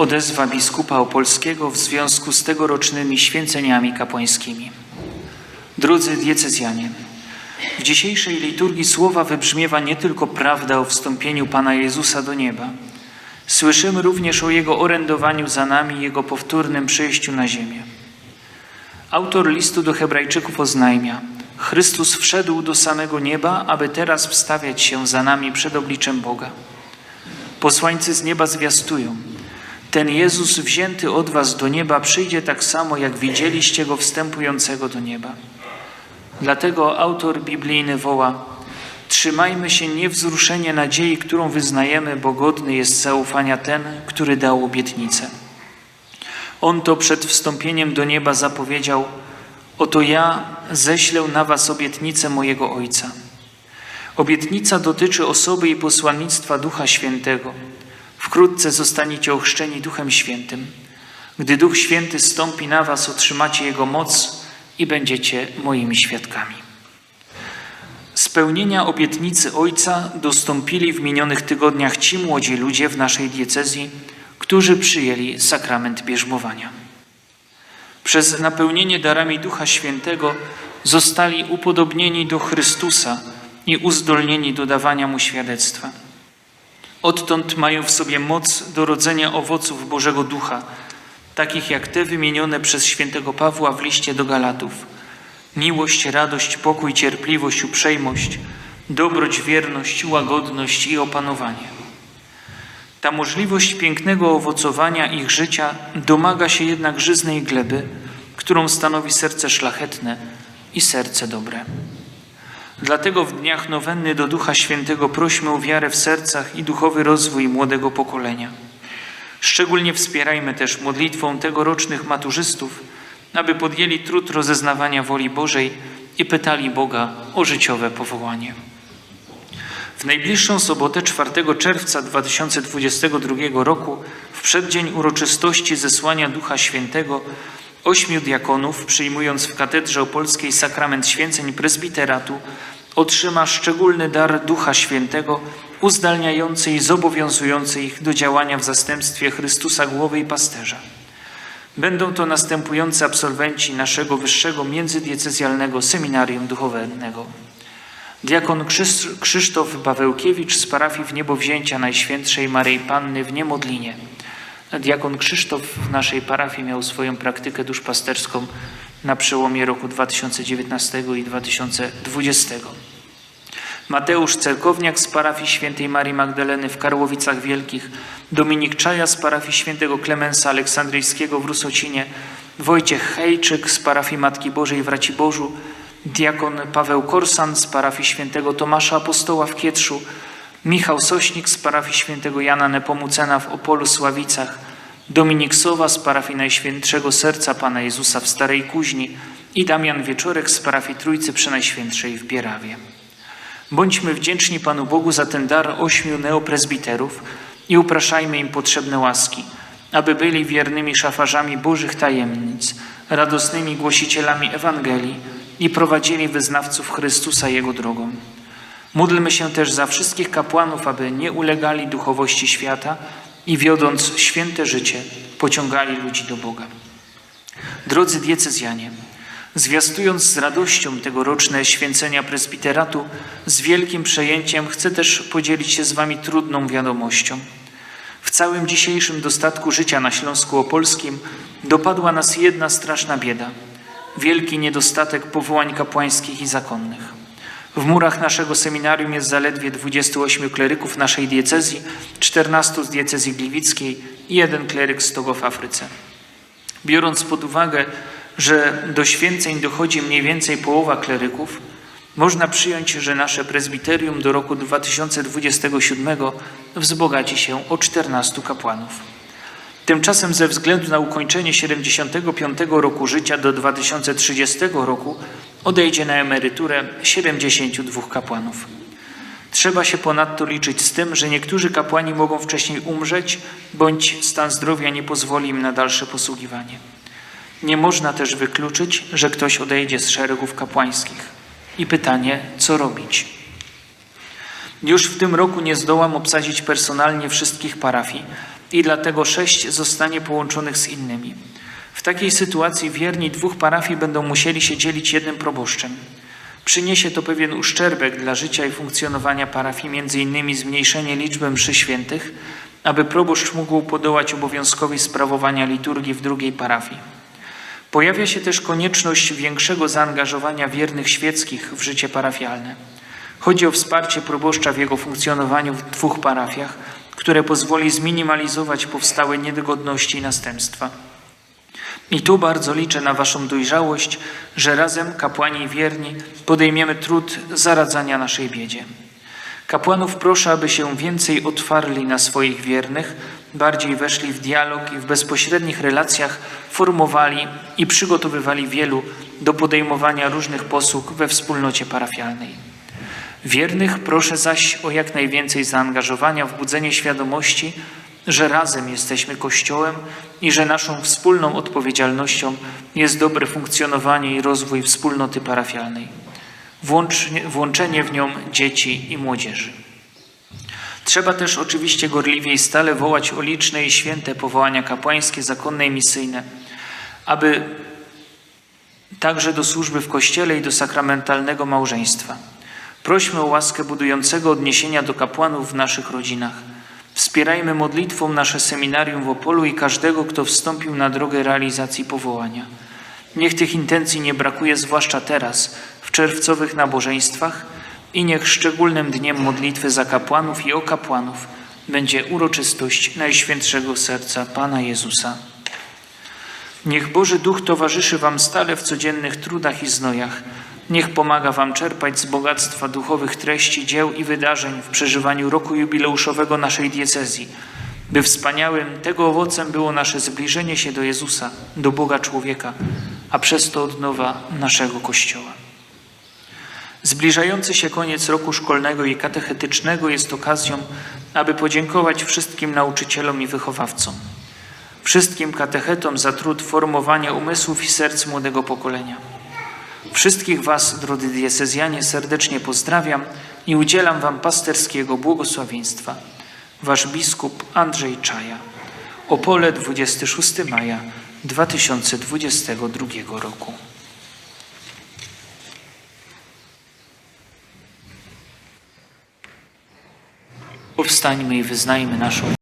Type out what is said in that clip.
Odezwa biskupa opolskiego w związku z tegorocznymi święceniami kapłańskimi. Drodzy diecezjanie, w dzisiejszej liturgii słowa wybrzmiewa nie tylko prawda o wstąpieniu Pana Jezusa do nieba. Słyszymy również o Jego orędowaniu za nami i Jego powtórnym przyjściu na ziemię. Autor listu do Hebrajczyków oznajmia: Chrystus wszedł do samego nieba, aby teraz wstawiać się za nami przed obliczem Boga. Posłańcy z nieba zwiastują: Ten Jezus wzięty od was do nieba przyjdzie tak samo, jak widzieliście go wstępującego do nieba. Dlatego autor biblijny woła: Trzymajmy się niewzruszenie nadziei, którą wyznajemy, bo godny jest zaufania ten, który dał obietnicę. On to przed wstąpieniem do nieba zapowiedział: Oto ja ześlę na was obietnicę mojego Ojca. Obietnica dotyczy osoby i posłannictwa Ducha Świętego. Wkrótce zostaniecie ochrzczeni Duchem Świętym. Gdy Duch Święty stąpi na was, otrzymacie Jego moc i będziecie moimi świadkami. Spełnienia obietnicy Ojca dostąpili w minionych tygodniach ci młodzi ludzie w naszej diecezji, którzy przyjęli sakrament bierzmowania. Przez napełnienie darami Ducha Świętego zostali upodobnieni do Chrystusa i uzdolnieni do dawania Mu świadectwa. Odtąd mają w sobie moc do rodzenia owoców Bożego Ducha, takich jak te wymienione przez świętego Pawła w liście do Galatów. Miłość, radość, pokój, cierpliwość, uprzejmość, dobroć, wierność, łagodność i opanowanie. Ta możliwość pięknego owocowania ich życia domaga się jednak żyznej gleby, którą stanowi serce szlachetne i serce dobre. Dlatego w dniach nowenny do Ducha Świętego prośmy o wiarę w sercach i duchowy rozwój młodego pokolenia. Szczególnie wspierajmy też modlitwą tegorocznych maturzystów, aby podjęli trud rozeznawania woli Bożej i pytali Boga o życiowe powołanie. W najbliższą sobotę 4 czerwca 2022 roku, w przeddzień uroczystości zesłania Ducha Świętego, ośmiu diakonów, przyjmując w katedrze opolskiej sakrament święceń prezbiteratu, otrzyma szczególny dar Ducha Świętego, uzdalniający i zobowiązujący ich do działania w zastępstwie Chrystusa głowy i pasterza. Będą to następujący absolwenci naszego wyższego międzydiecezjalnego seminarium duchowego. Diakon Krzysztof Bawełkiewicz z parafii w Niebowzięcia Najświętszej Maryi Panny w Niemodlinie. Diakon Krzysztof w naszej parafii miał swoją praktykę duszpasterską na przełomie roku 2019 i 2020. Mateusz Cerkowniak z parafii świętej Marii Magdaleny w Karłowicach Wielkich, Dominik Czaja z parafii świętego Klemensa Aleksandryjskiego w Rusocinie, Wojciech Hejczyk z parafii Matki Bożej w Raciborzu, diakon Paweł Korsan z parafii świętego Tomasza Apostoła w Kietrzu, Michał Sośnik z parafii świętego Jana Nepomucena w Opolu Sławicach, Dominik Sowa z parafii Najświętszego Serca Pana Jezusa w Starej Kuźni i Damian Wieczorek z parafii Trójcy Przenajświętszej w Bierawie. Bądźmy wdzięczni Panu Bogu za ten dar ośmiu neoprezbiterów i upraszajmy im potrzebne łaski, aby byli wiernymi szafarzami Bożych tajemnic, radosnymi głosicielami Ewangelii i prowadzili wyznawców Chrystusa Jego drogą. Módlmy się też za wszystkich kapłanów, aby nie ulegali duchowości świata wiodąc święte życie, pociągali ludzi do Boga. Drodzy diecezjanie, Zwiastując z radością tegoroczne święcenia prezbiteratu, z wielkim przejęciem chcę też podzielić się z Wami trudną wiadomością. W całym dzisiejszym dostatku życia na Śląsku Opolskim dopadła nas jedna straszna bieda wielki niedostatek powołań kapłańskich i zakonnych. W murach naszego seminarium jest zaledwie 28 kleryków naszej diecezji, 14 z diecezji gliwickiej i jeden kleryk z Togo w Afryce. Biorąc pod uwagę, że do święceń dochodzi mniej więcej połowa kleryków, można przyjąć, że nasze prezbiterium do roku 2027 wzbogaci się o 14 kapłanów. Tymczasem ze względu na ukończenie 75 roku życia do 2030 roku odejdzie na emeryturę 72 kapłanów. Trzeba się ponadto liczyć z tym, że niektórzy kapłani mogą wcześniej umrzeć, bądź stan zdrowia nie pozwoli im na dalsze posługiwanie. Nie można też wykluczyć, że ktoś odejdzie z szeregów kapłańskich. I pytanie, co robić? Już w tym roku nie zdołam obsadzić personalnie wszystkich parafii, i dlatego sześć zostanie połączonych z innymi. W takiej sytuacji wierni dwóch parafii będą musieli się dzielić jednym proboszczem. Przyniesie to pewien uszczerbek dla życia i funkcjonowania parafii, innymi zmniejszenie liczby mszy świętych, aby proboszcz mógł podołać obowiązkowi sprawowania liturgii w drugiej parafii. Pojawia się też konieczność większego zaangażowania wiernych świeckich w życie parafialne. Chodzi o wsparcie proboszcza w jego funkcjonowaniu w dwóch parafiach, które pozwoli zminimalizować powstałe niedogodności i następstwa. I tu bardzo liczę na Waszą dojrzałość, że razem, kapłani i wierni, podejmiemy trud zaradzania naszej biedzie. Kapłanów proszę, aby się więcej otwarli na swoich wiernych, bardziej weszli w dialog i w bezpośrednich relacjach formowali i przygotowywali wielu do podejmowania różnych posług we wspólnocie parafialnej. Wiernych proszę zaś o jak najwięcej zaangażowania w budzenie świadomości, że razem jesteśmy Kościołem i że naszą wspólną odpowiedzialnością jest dobre funkcjonowanie i rozwój wspólnoty parafialnej, włączenie w nią dzieci i młodzieży. Trzeba też oczywiście gorliwie i stale wołać o liczne i święte powołania kapłańskie, zakonne i misyjne, aby także do służby w Kościele i do sakramentalnego małżeństwa. Prośmy o łaskę budującego odniesienia do kapłanów w naszych rodzinach. Wspierajmy modlitwą nasze seminarium w Opolu i każdego, kto wstąpił na drogę realizacji powołania. Niech tych intencji nie brakuje, zwłaszcza teraz, w czerwcowych nabożeństwach i niech szczególnym dniem modlitwy za kapłanów i o kapłanów będzie uroczystość Najświętszego Serca Pana Jezusa. Niech Boży Duch towarzyszy Wam stale w codziennych trudach i znojach. Niech pomaga Wam czerpać z bogactwa duchowych treści, dzieł i wydarzeń w przeżywaniu roku jubileuszowego naszej diecezji, by wspaniałym tego owocem było nasze zbliżenie się do Jezusa, do Boga człowieka, a przez to odnowa naszego Kościoła. Zbliżający się koniec roku szkolnego i katechetycznego jest okazją, aby podziękować wszystkim nauczycielom i wychowawcom, wszystkim katechetom za trud formowania umysłów i serc młodego pokolenia. Wszystkich Was, drodzy diecezjanie, serdecznie pozdrawiam i udzielam Wam pasterskiego błogosławieństwa. Wasz biskup Andrzej Czaja. Opole 26 maja 2022 roku. Powstańmy i wyznajmy naszą